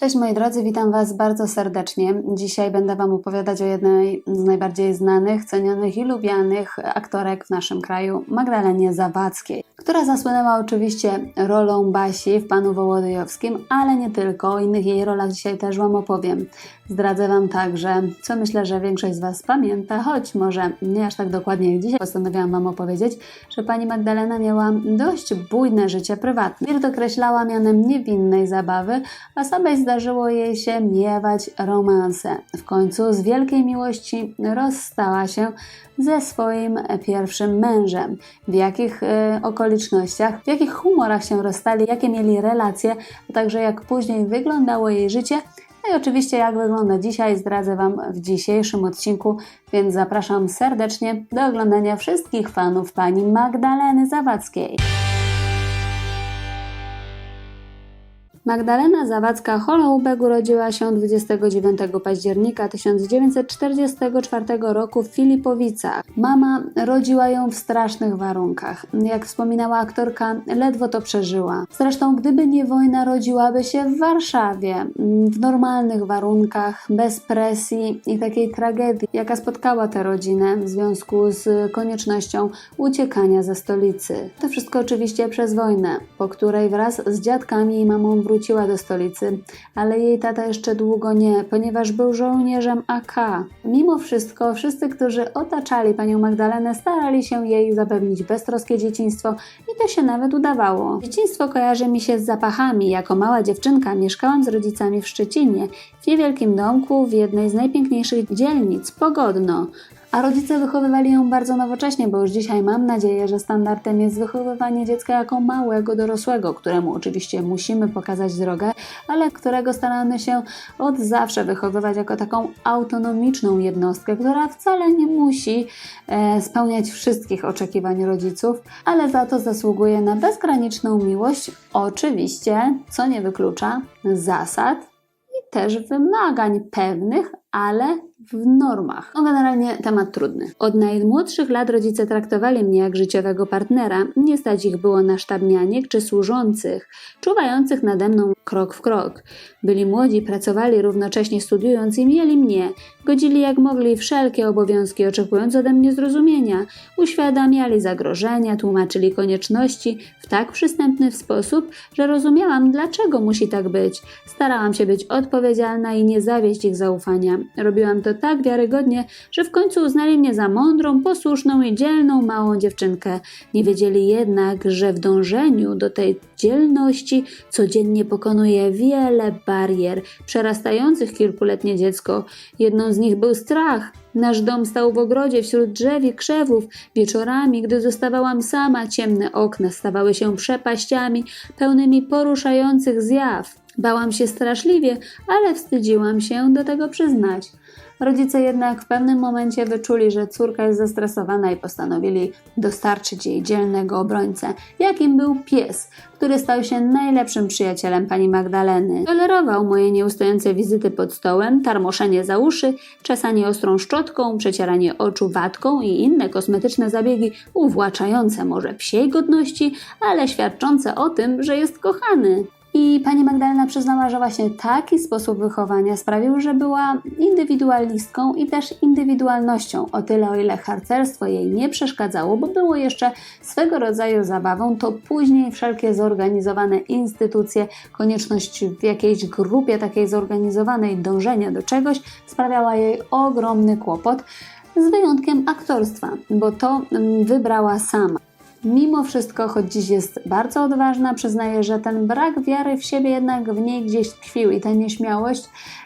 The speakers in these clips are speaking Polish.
Cześć moi drodzy, witam Was bardzo serdecznie. Dzisiaj będę Wam opowiadać o jednej z najbardziej znanych, cenionych i lubianych aktorek w naszym kraju, Magdalenie Zawadzkiej, która zasłynęła oczywiście rolą Basi w Panu Wołodyjowskim, ale nie tylko, o innych jej rolach dzisiaj też Wam opowiem. Zdradzę Wam także, co myślę, że większość z Was pamięta, choć może nie aż tak dokładnie jak dzisiaj. Postanowiłam Wam opowiedzieć, że Pani Magdalena miała dość bujne życie prywatne. Wirt określała mianem niewinnej zabawy, a samej zdarzyło jej się miewać romanse. W końcu z wielkiej miłości rozstała się ze swoim pierwszym mężem. W jakich e, okolicznościach, w jakich humorach się rozstali, jakie mieli relacje, a także jak później wyglądało jej życie. No i oczywiście, jak wygląda dzisiaj, zdradzę Wam w dzisiejszym odcinku, więc zapraszam serdecznie do oglądania wszystkich fanów pani Magdaleny Zawadzkiej. Magdalena Zawadzka-Holoubek urodziła się 29 października 1944 roku w Filipowicach. Mama rodziła ją w strasznych warunkach. Jak wspominała aktorka, ledwo to przeżyła. Zresztą, gdyby nie wojna, rodziłaby się w Warszawie, w normalnych warunkach, bez presji i takiej tragedii, jaka spotkała tę rodzinę w związku z koniecznością uciekania ze stolicy. To wszystko oczywiście przez wojnę, po której wraz z dziadkami i mamą wróciła do stolicy, ale jej tata jeszcze długo nie, ponieważ był żołnierzem AK. Mimo wszystko, wszyscy, którzy otaczali panią Magdalenę, starali się jej zapewnić beztroskie dzieciństwo i to się nawet udawało. Dzieciństwo kojarzy mi się z zapachami. Jako mała dziewczynka mieszkałam z rodzicami w Szczecinie, w niewielkim domku w jednej z najpiękniejszych dzielnic, Pogodno. A rodzice wychowywali ją bardzo nowocześnie, bo już dzisiaj mam nadzieję, że standardem jest wychowywanie dziecka jako małego dorosłego, któremu oczywiście musimy pokazać drogę, ale którego staramy się od zawsze wychowywać jako taką autonomiczną jednostkę, która wcale nie musi e, spełniać wszystkich oczekiwań rodziców, ale za to zasługuje na bezgraniczną miłość, oczywiście, co nie wyklucza zasad i też wymagań pewnych, ale w normach. No generalnie temat trudny. Od najmłodszych lat rodzice traktowali mnie jak życiowego partnera. Nie stać ich było na sztabnianiek czy służących, czuwających nade mną krok w krok. Byli młodzi, pracowali równocześnie studiując i mieli mnie. Godzili jak mogli wszelkie obowiązki, oczekując ode mnie zrozumienia. Uświadamiali zagrożenia, tłumaczyli konieczności w tak przystępny sposób, że rozumiałam, dlaczego musi tak być. Starałam się być odpowiedzialna i nie zawieść ich zaufania. Robiłam to tak wiarygodnie, że w końcu uznali mnie za mądrą, posłuszną i dzielną małą dziewczynkę. Nie wiedzieli jednak, że w dążeniu do tej dzielności codziennie pokonuję wiele barier przerastających kilkuletnie dziecko. Jedną z nich był strach. Nasz dom stał w ogrodzie wśród drzew i krzewów. Wieczorami, gdy zostawałam sama, ciemne okna stawały się przepaściami pełnymi poruszających zjaw. Bałam się straszliwie, ale wstydziłam się do tego przyznać. Rodzice jednak w pewnym momencie wyczuli, że córka jest zestresowana i postanowili dostarczyć jej dzielnego obrońcę, jakim był pies, który stał się najlepszym przyjacielem pani Magdaleny. Tolerował moje nieustające wizyty pod stołem, tarmoszenie za uszy, czesanie ostrą szczotką, przecieranie oczu watką i inne kosmetyczne zabiegi uwłaczające może psiej godności, ale świadczące o tym, że jest kochany. I pani Magdalena przyznała, że właśnie taki sposób wychowania sprawił, że była indywidualistką i też indywidualnością. O tyle, o ile harcerstwo jej nie przeszkadzało, bo było jeszcze swego rodzaju zabawą, to później wszelkie zorganizowane instytucje, konieczność w jakiejś grupie takiej zorganizowanej dążenia do czegoś sprawiała jej ogromny kłopot. Z wyjątkiem aktorstwa, bo to mm, wybrała sama. Mimo wszystko, choć dziś jest bardzo odważna, przyznaje, że ten brak wiary w siebie jednak w niej gdzieś tkwił i ta nieśmiałość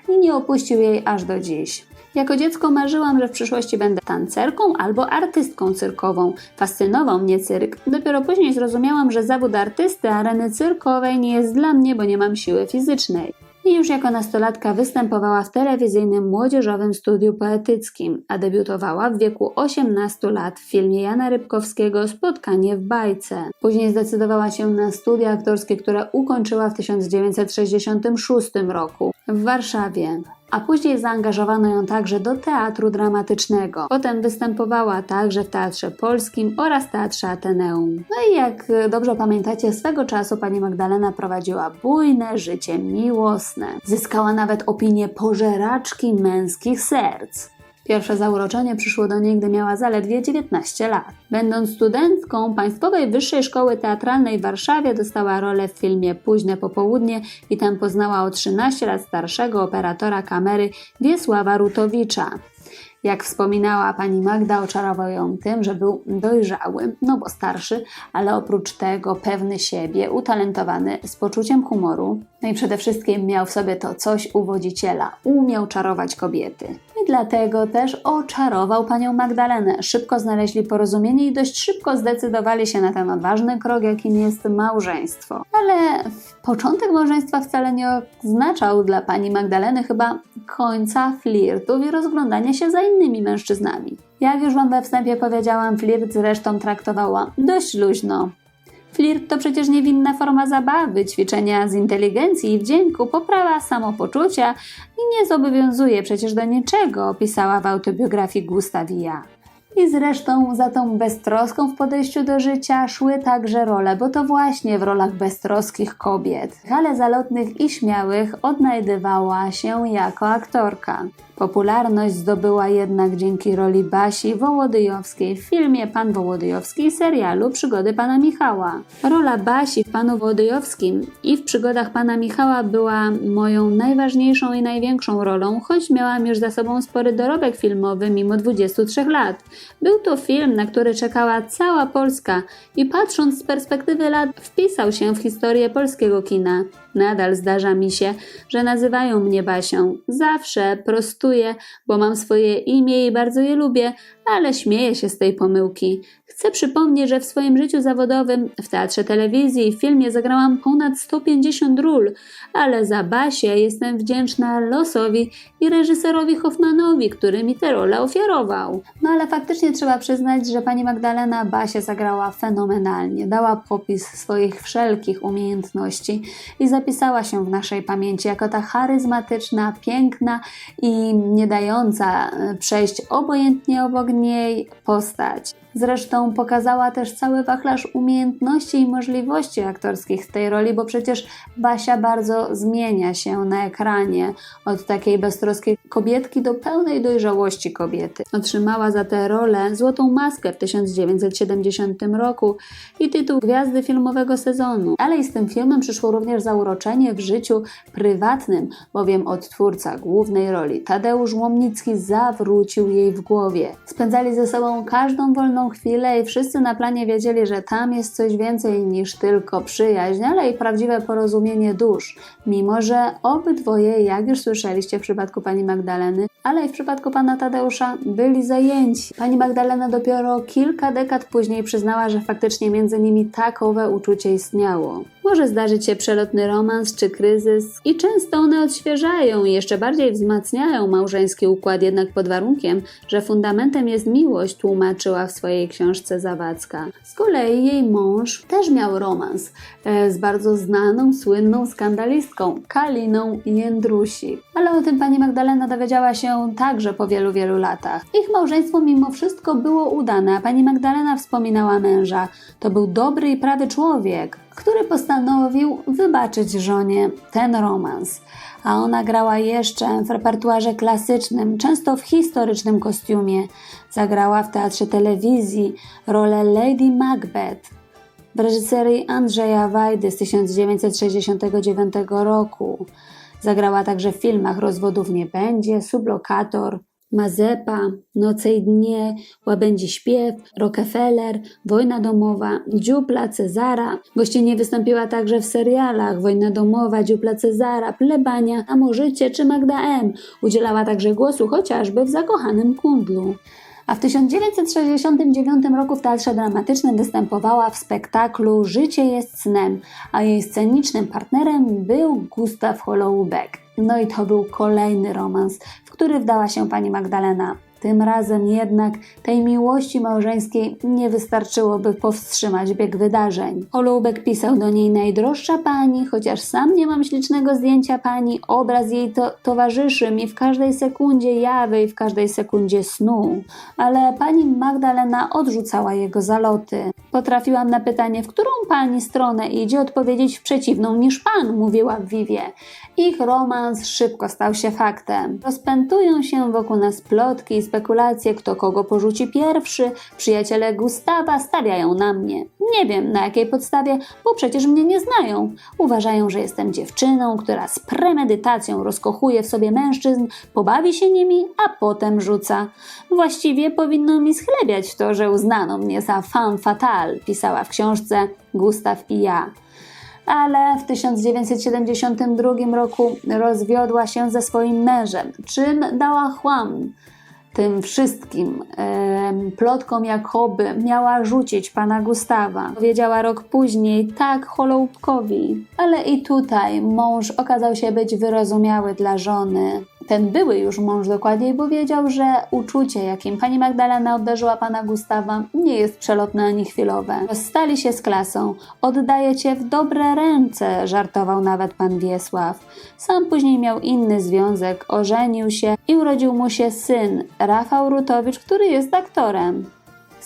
i nie opuścił jej aż do dziś. Jako dziecko marzyłam, że w przyszłości będę tancerką albo artystką cyrkową. Fascynował mnie cyrk. Dopiero później zrozumiałam, że zawód artysty areny cyrkowej nie jest dla mnie, bo nie mam siły fizycznej i już jako nastolatka występowała w telewizyjnym młodzieżowym studiu poetyckim, a debiutowała w wieku 18 lat w filmie Jana Rybkowskiego Spotkanie w bajce. Później zdecydowała się na studia aktorskie, które ukończyła w 1966 roku w Warszawie. A później zaangażowano ją także do teatru dramatycznego. Potem występowała także w Teatrze Polskim oraz Teatrze Ateneum. No i jak e, dobrze pamiętacie, swego czasu pani Magdalena prowadziła bujne życie miłosne. Zyskała nawet opinię pożeraczki męskich serc. Pierwsze zauroczenie przyszło do niej, gdy miała zaledwie 19 lat. Będąc studentką Państwowej Wyższej Szkoły Teatralnej w Warszawie, dostała rolę w filmie Późne Popołudnie i tam poznała o 13 lat starszego operatora kamery Wiesława Rutowicza. Jak wspominała pani Magda, oczarował ją tym, że był dojrzały, no bo starszy, ale oprócz tego pewny siebie, utalentowany, z poczuciem humoru. No i przede wszystkim miał w sobie to coś uwodziciela, umiał czarować kobiety. I dlatego też oczarował panią Magdalenę. Szybko znaleźli porozumienie i dość szybko zdecydowali się na ten odważny krok, jakim jest małżeństwo. Ale początek małżeństwa wcale nie oznaczał dla pani Magdaleny chyba końca flirtów i rozglądania się za innymi mężczyznami. Jak już wam we wstępie powiedziałam, flirt zresztą traktowała dość luźno. Flirt to przecież niewinna forma zabawy, ćwiczenia z inteligencji i wdzięku, poprawa samopoczucia i nie zobowiązuje przecież do niczego, pisała w autobiografii Gustawia. I zresztą za tą beztroską w podejściu do życia szły także role, bo to właśnie w rolach beztroskich kobiet, ale zalotnych i śmiałych odnajdywała się jako aktorka. Popularność zdobyła jednak dzięki roli Basi Wołodyjowskiej w filmie Pan Wołodyjowski i serialu Przygody Pana Michała. Rola Basi w Panu Wołodyjowskim i w Przygodach Pana Michała była moją najważniejszą i największą rolą, choć miałam już za sobą spory dorobek filmowy mimo 23 lat. Był to film, na który czekała cała Polska i patrząc z perspektywy lat wpisał się w historię polskiego kina. Nadal zdarza mi się, że nazywają mnie Basią. Zawsze prostuję, bo mam swoje imię i bardzo je lubię, ale śmieję się z tej pomyłki. Chcę przypomnieć, że w swoim życiu zawodowym, w teatrze telewizji i filmie zagrałam ponad 150 ról, ale za Basię jestem wdzięczna losowi i reżyserowi Hoffmanowi, który mi tę rolę ofiarował. No ale faktycznie trzeba przyznać, że pani Magdalena Basię zagrała fenomenalnie. Dała popis swoich wszelkich umiejętności i zapisała się w naszej pamięci jako ta charyzmatyczna, piękna i nie dająca e, przejść obojętnie obok niej postać. Zresztą pokazała też cały wachlarz umiejętności i możliwości aktorskich w tej roli, bo przecież Basia bardzo zmienia się na ekranie od takiej beztroskiej kobietki do pełnej dojrzałości kobiety. Otrzymała za tę rolę Złotą Maskę w 1970 roku i tytuł Gwiazdy Filmowego Sezonu. Ale i z tym filmem przyszło również zauroczenie w życiu prywatnym, bowiem odtwórca głównej roli Tadeusz Łomnicki zawrócił jej w głowie. Spędzali ze sobą każdą wolną chwilę i wszyscy na planie wiedzieli, że tam jest coś więcej niż tylko przyjaźń, ale i prawdziwe porozumienie dusz. Mimo, że obydwoje, jak już słyszeliście w przypadku pani Magdaleny, ale i w przypadku pana Tadeusza, byli zajęci. Pani Magdalena dopiero kilka dekad później przyznała, że faktycznie między nimi takowe uczucie istniało. Może zdarzyć się przelotny romans czy kryzys i często one odświeżają i jeszcze bardziej wzmacniają małżeński układ, jednak pod warunkiem, że fundamentem jest miłość, tłumaczyła w swojej książce Zawadzka. Z kolei jej mąż też miał romans e, z bardzo znaną, słynną skandalistką Kaliną Jędrusik. Ale o tym pani Magdalena dowiedziała się także po wielu, wielu latach. Ich małżeństwo mimo wszystko było udane, a pani Magdalena wspominała męża. To był dobry i prawy człowiek, który postanowił wybaczyć żonie ten romans. A ona grała jeszcze w repertuarze klasycznym, często w historycznym kostiumie. Zagrała w teatrze telewizji rolę Lady Macbeth w reżyserii Andrzeja Wajdy z 1969 roku. Zagrała także w filmach Rozwodów nie będzie, Sublokator, Mazepa, Noce i dnie, Łabędzi śpiew, Rockefeller, Wojna domowa, Dziupla Cezara. Gościnnie wystąpiła także w serialach Wojna domowa, Dziupla Cezara, Plebania, Amorzycie czy Magda M. Udzielała także głosu chociażby w Zakochanym Kundlu. A w 1969 roku w Teatrze Dramatycznym występowała w spektaklu Życie jest snem, a jej scenicznym partnerem był Gustaw Holoubek. No i to był kolejny romans, w który wdała się pani Magdalena. Tym razem jednak tej miłości małżeńskiej nie wystarczyło, by powstrzymać bieg wydarzeń. Holubek pisał do niej najdroższa pani, chociaż sam nie mam ślicznego zdjęcia pani, obraz jej to towarzyszy mi w każdej sekundzie jawy i w każdej sekundzie snu. Ale pani Magdalena odrzucała jego zaloty. Potrafiłam na pytanie, w którą pani stronę idzie, odpowiedzieć w przeciwną niż pan, mówiła Vivie. Ich romans szybko stał się faktem. Rozpętują się wokół nas plotki i spekulacje, kto kogo porzuci pierwszy. Przyjaciele Gustawa stawiają na mnie. Nie wiem na jakiej podstawie, bo przecież mnie nie znają. Uważają, że jestem dziewczyną, która z premedytacją rozkochuje w sobie mężczyzn, pobawi się nimi, a potem rzuca. Właściwie powinno mi schlebiać to, że uznano mnie za femme fatale, pisała w książce Gustaw i ja ale w 1972 roku rozwiodła się ze swoim mężem, czym dała chłam tym wszystkim plotkom, jakoby miała rzucić pana Gustawa. Powiedziała rok później tak Holoubkowi. Ale i tutaj mąż okazał się być wyrozumiały dla żony. Ten były już mąż dokładniej, bo wiedział, że uczucie, jakim pani Magdalena obdarzyła pana Gustawa, nie jest przelotne ani chwilowe. Rozstali się z klasą. Oddaję cię w dobre ręce, żartował nawet pan Wiesław. Sam później miał inny związek, ożenił się i urodził mu się syn, Rafał Rutowicz, który jest aktorem.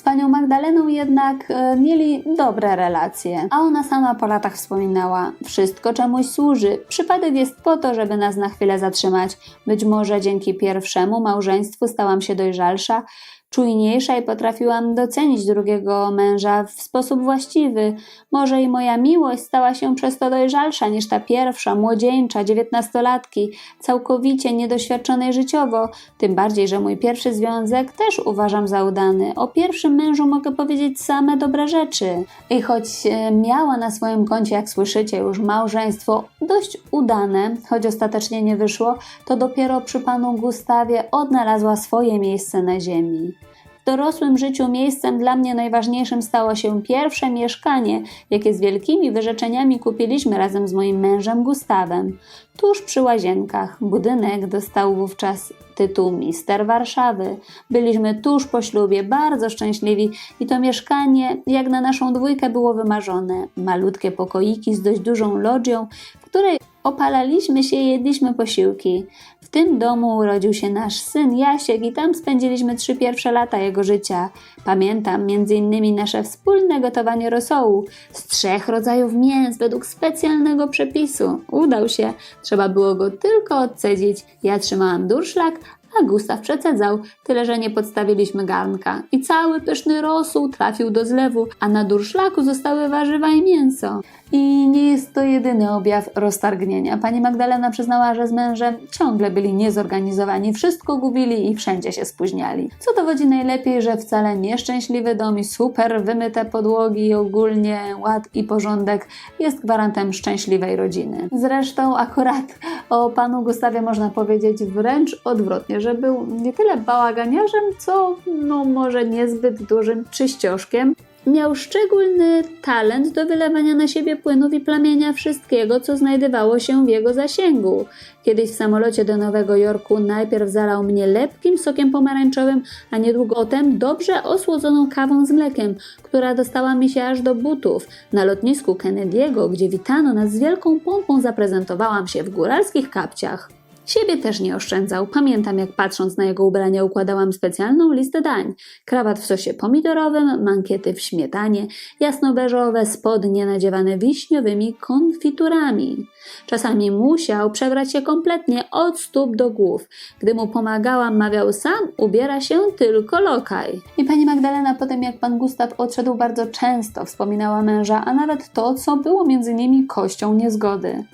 Panią Magdaleną jednak e, mieli dobre relacje, a ona sama po latach wspominała: Wszystko czemuś służy. Przypadek jest po to, żeby nas na chwilę zatrzymać. Być może dzięki pierwszemu małżeństwu stałam się dojrzalsza, czujniejsza i potrafiłam docenić drugiego męża w sposób właściwy. Może i moja miłość stała się przez to dojrzalsza niż ta pierwsza, młodzieńcza, dziewiętnastolatki, całkowicie niedoświadczonej życiowo. Tym bardziej, że mój pierwszy związek też uważam za udany. O pierwszym mężu mogę powiedzieć same dobre rzeczy. I choć e, miała na swoim koncie, jak słyszycie, już małżeństwo dość udane, choć ostatecznie nie wyszło, to dopiero przy panu Gustawie odnalazła swoje miejsce na ziemi. Dorosłym życiu miejscem dla mnie najważniejszym stało się pierwsze mieszkanie, jakie z wielkimi wyrzeczeniami kupiliśmy razem z moim mężem Gustawem. Tuż przy łazienkach. Budynek dostał wówczas tytuł Mister Warszawy. Byliśmy tuż po ślubie, bardzo szczęśliwi i to mieszkanie, jak na naszą dwójkę, było wymarzone. Malutkie pokoiki z dość dużą lodzią, w której opalaliśmy się i jedliśmy posiłki. W tym domu urodził się nasz syn Jasiek i tam spędziliśmy trzy pierwsze lata jego życia. Pamiętam między innymi nasze wspólne gotowanie rosołu z trzech rodzajów mięs według specjalnego przepisu. Udał się, trzeba było go tylko odcedzić. Ja trzymałam durszlak, a Gustaw przecedzał, tyle że nie podstawiliśmy garnka. I cały pyszny rosół trafił do zlewu, a na durszlaku zostały warzywa i mięso. I nie jest to jedyny objaw roztargnienia. Pani Magdalena przyznała, że z mężem ciągle byli niezorganizowani, wszystko gubili i wszędzie się spóźniali. Co dowodzi najlepiej, że wcale nieszczęśliwy dom i super wymyte podłogi i ogólnie ład i porządek jest gwarantem szczęśliwej rodziny. Zresztą akurat o panu Gustawie można powiedzieć wręcz odwrotnie, że był nie tyle bałaganiarzem, co no może niezbyt dużym czyścioszkiem, Miał szczególny talent do wylewania na siebie płynów i plamienia wszystkiego, co znajdowało się w jego zasięgu. Kiedyś w samolocie do Nowego Jorku najpierw zalał mnie lepkim sokiem pomarańczowym, a niedługo potem dobrze osłodzoną kawą z mlekiem, która dostała mi się aż do butów. Na lotnisku Kennedy'ego, gdzie witano nas z wielką pompą, zaprezentowałam się w góralskich kapciach. Siebie też nie oszczędzał. Pamiętam, jak patrząc na jego ubrania układałam specjalną listę dań. Krawat w sosie pomidorowym, mankiety w śmietanie, jasnobeżowe spodnie nadziewane wiśniowymi konfiturami. Czasami musiał przebrać się kompletnie od stóp do głów. Gdy mu pomagałam, mawiał sam, ubiera się tylko lokaj. I pani Magdalena potem, jak pan Gustaw odszedł, bardzo często wspominała męża, a nawet to, co było między nimi kością niezgody.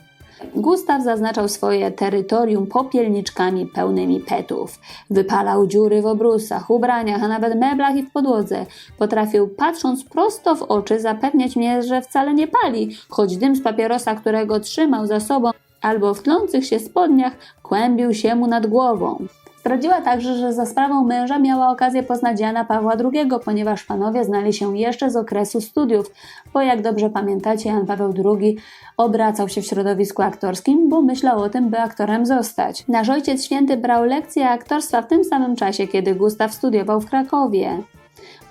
Gustaw zaznaczał swoje terytorium popielniczkami pełnymi petów. Wypalał dziury w obrusach, ubraniach, a nawet meblach i w podłodze. Potrafił, patrząc prosto w oczy, zapewniać mnie, że wcale nie pali, choć dym z papierosa, którego trzymał za sobą, albo w tlących się spodniach, kłębił się mu nad głową. Zdradziła także, że za sprawą męża miała okazję poznać Jana Pawła II, ponieważ panowie znali się jeszcze z okresu studiów, bo jak dobrze pamiętacie, Jan Paweł II obracał się w środowisku aktorskim, bo myślał o tym, by aktorem zostać. Nasz ojciec święty brał lekcje aktorstwa w tym samym czasie, kiedy Gustaw studiował w Krakowie.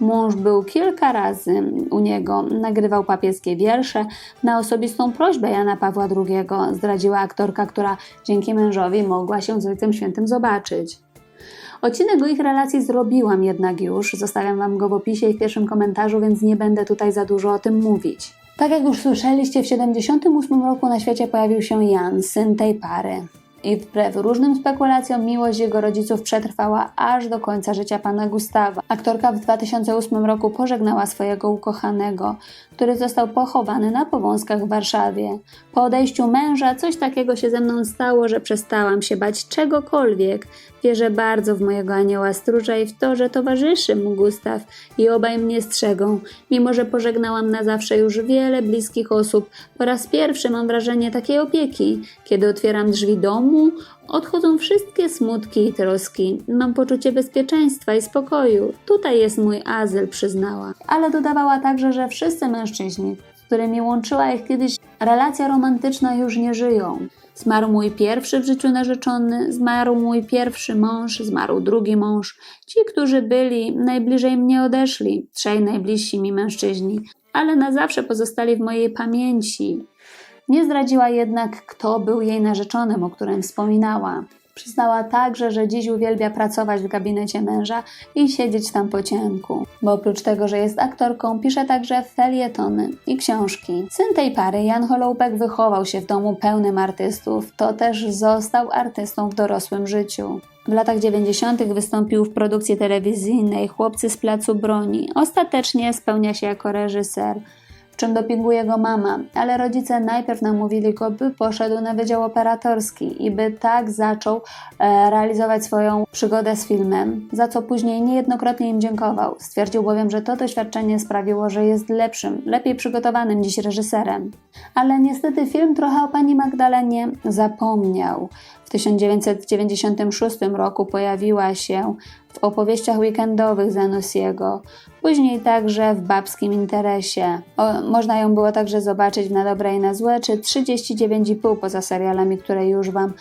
Mąż był kilka razy u niego, nagrywał papieskie wiersze. Na osobistą prośbę Jana Pawła II zdradziła aktorka, która dzięki mężowi mogła się z Ojcem Świętym zobaczyć. Odcinek o ich relacji zrobiłam jednak już, zostawiam Wam go w opisie i w pierwszym komentarzu, więc nie będę tutaj za dużo o tym mówić. Tak jak już słyszeliście, w 78 roku na świecie pojawił się Jan, syn tej pary. I wbrew różnym spekulacjom, miłość jego rodziców przetrwała aż do końca życia pana Gustawa. Aktorka w 2008 roku pożegnała swojego ukochanego, który został pochowany na Powązkach w Warszawie. Po odejściu męża coś takiego się ze mną stało, że przestałam się bać czegokolwiek. Wierzę bardzo w mojego anioła stróża i w to, że towarzyszy mu Gustaw i obaj mnie strzegą. Mimo, że pożegnałam na zawsze już wiele bliskich osób, po raz pierwszy mam wrażenie takiej opieki. Kiedy otwieram drzwi domu, odchodzą wszystkie smutki i troski. Mam poczucie bezpieczeństwa i spokoju. Tutaj jest mój azyl, przyznała. Ale dodawała także, że wszyscy mężczyźni, z którymi łączyła ich kiedyś relacja romantyczna, już nie żyją. Zmarł mój pierwszy w życiu narzeczony, zmarł mój pierwszy mąż, zmarł drugi mąż. Ci, którzy byli najbliżej mnie odeszli, trzej najbliżsi mi mężczyźni, ale na zawsze pozostali w mojej pamięci. Nie zdradziła jednak, kto był jej narzeczonym, o którym wspominała. Przyznała także, że dziś uwielbia pracować w gabinecie męża i siedzieć tam po ciemku, bo oprócz tego, że jest aktorką, pisze także felietony i książki. Syn tej pary, Jan Holoubek, wychował się w domu pełnym artystów, to też został artystą w dorosłym życiu. W latach 90. wystąpił w produkcji telewizyjnej Chłopcy z Placu Broni. Ostatecznie spełnia się jako reżyser czym dopinguje go mama, ale rodzice najpierw namówili go, by poszedł na wydział operatorski i by tak zaczął e, realizować swoją przygodę z filmem, za co później niejednokrotnie im dziękował. Stwierdził bowiem, że to doświadczenie sprawiło, że jest lepszym, lepiej przygotowanym dziś reżyserem. Ale niestety film trochę o pani Magdalenie zapomniał. W 1996 roku pojawiła się w opowieściach weekendowych Zanussiego, później także w Babskim Interesie. O, można ją było także zobaczyć w Na Dobre i na Złe, czy 39,5 poza serialami, które już Wam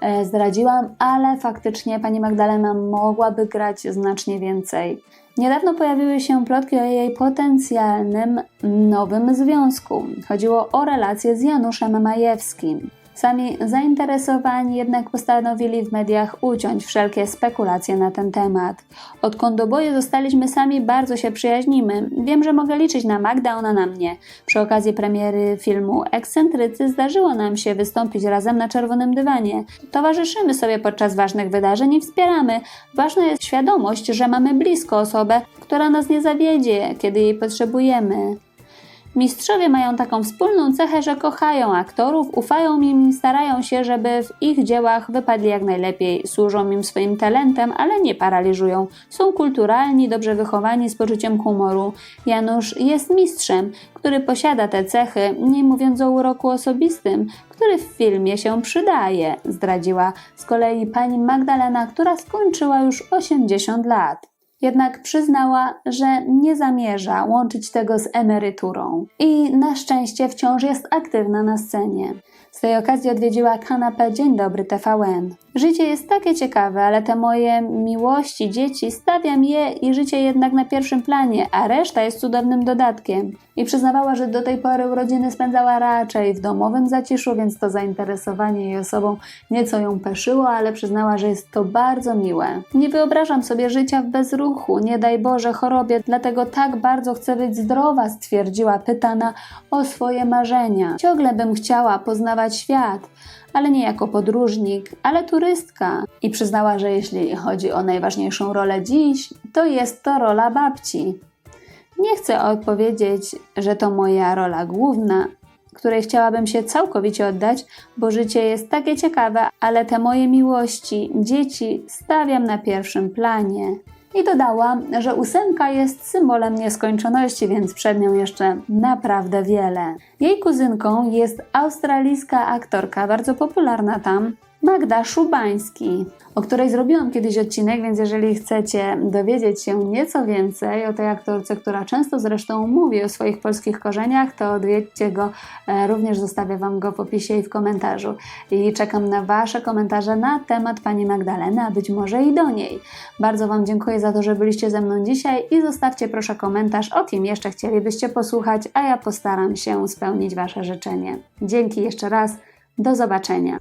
e, zdradziłam, ale faktycznie pani Magdalena mogłaby grać znacznie więcej. Niedawno pojawiły się plotki o jej potencjalnym nowym związku. Chodziło o relację z Januszem Majewskim. Sami zainteresowani jednak postanowili w mediach uciąć wszelkie spekulacje na ten temat. Odkąd oboje zostaliśmy sami, bardzo się przyjaźnimy. Wiem, że mogę liczyć na Magda, ona na mnie. Przy okazji premiery filmu Ekscentrycy zdarzyło nam się wystąpić razem na czerwonym dywanie. Towarzyszymy sobie podczas ważnych wydarzeń i wspieramy. Ważna jest świadomość, że mamy blisko osobę, która nas nie zawiedzie, kiedy jej potrzebujemy. Mistrzowie mają taką wspólną cechę, że kochają aktorów, ufają im i starają się, żeby w ich dziełach wypadli jak najlepiej. Służą im swoim talentem, ale nie paraliżują. Są kulturalni, dobrze wychowani, z poczuciem humoru. Janusz jest mistrzem, który posiada te cechy, nie mówiąc o uroku osobistym, który w filmie się przydaje, zdradziła z kolei pani Magdalena, która skończyła już 80 lat. Jednak przyznała, że nie zamierza łączyć tego z emeryturą i na szczęście wciąż jest aktywna na scenie. Z tej okazji odwiedziła kanapę Dzień Dobry TVN. Życie jest takie ciekawe, ale te moje miłości, dzieci, stawiam je i życie jednak na pierwszym planie, a reszta jest cudownym dodatkiem. I przyznawała, że do tej pory urodziny spędzała raczej w domowym zaciszu, więc to zainteresowanie jej osobą nieco ją peszyło, ale przyznała, że jest to bardzo miłe. Nie wyobrażam sobie życia w bezruchu, nie daj Boże chorobie, dlatego tak bardzo chcę być zdrowa, stwierdziła pytana o swoje marzenia. Ciągle bym chciała poznawać świat, ale nie jako podróżnik, ale turystka. I przyznała, że jeśli chodzi o najważniejszą rolę dziś, to jest to rola babci. Nie chcę odpowiedzieć, że to moja rola główna, której chciałabym się całkowicie oddać, bo życie jest takie ciekawe, ale te moje miłości, dzieci stawiam na pierwszym planie. I dodała, że ósemka jest symbolem nieskończoności, więc przed nią jeszcze naprawdę wiele. Jej kuzynką jest australijska aktorka, bardzo popularna tam, Magda Szubański, o której zrobiłam kiedyś odcinek, więc jeżeli chcecie dowiedzieć się nieco więcej o tej aktorce, która często zresztą mówi o swoich polskich korzeniach, to odwiedźcie go, e, również zostawię Wam go w opisie i w komentarzu. I czekam na Wasze komentarze na temat Pani Magdaleny, a być może i do niej. Bardzo Wam dziękuję za to, że byliście ze mną dzisiaj i zostawcie proszę komentarz, o kim jeszcze chcielibyście posłuchać, a ja postaram się spełnić Wasze życzenie. Dzięki jeszcze raz, do zobaczenia.